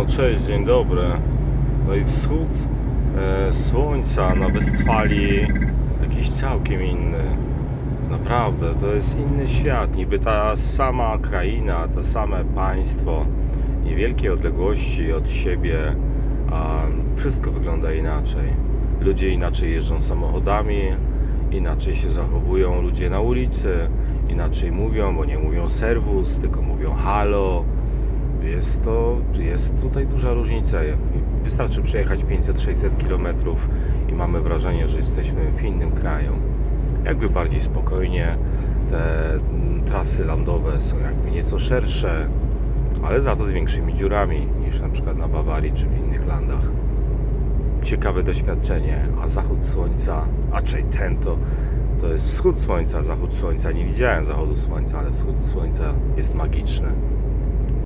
No cześć, dzień dobry. No i wschód e, słońca na Westfalii jakiś całkiem inny. Naprawdę, to jest inny świat. Niby ta sama kraina, to same państwo, niewielkie odległości od siebie, a wszystko wygląda inaczej. Ludzie inaczej jeżdżą samochodami, inaczej się zachowują ludzie na ulicy, inaczej mówią, bo nie mówią serwus, tylko mówią halo. Jest to, jest tutaj duża różnica. Wystarczy przejechać 500-600 km i mamy wrażenie, że jesteśmy w innym kraju. Jakby bardziej spokojnie, te mm, trasy landowe są jakby nieco szersze, ale za to z większymi dziurami niż na przykład na Bawarii czy w innych landach. Ciekawe doświadczenie, a zachód słońca, a czyli ten to, to jest wschód słońca, zachód słońca. Nie widziałem zachodu słońca, ale wschód słońca jest magiczny.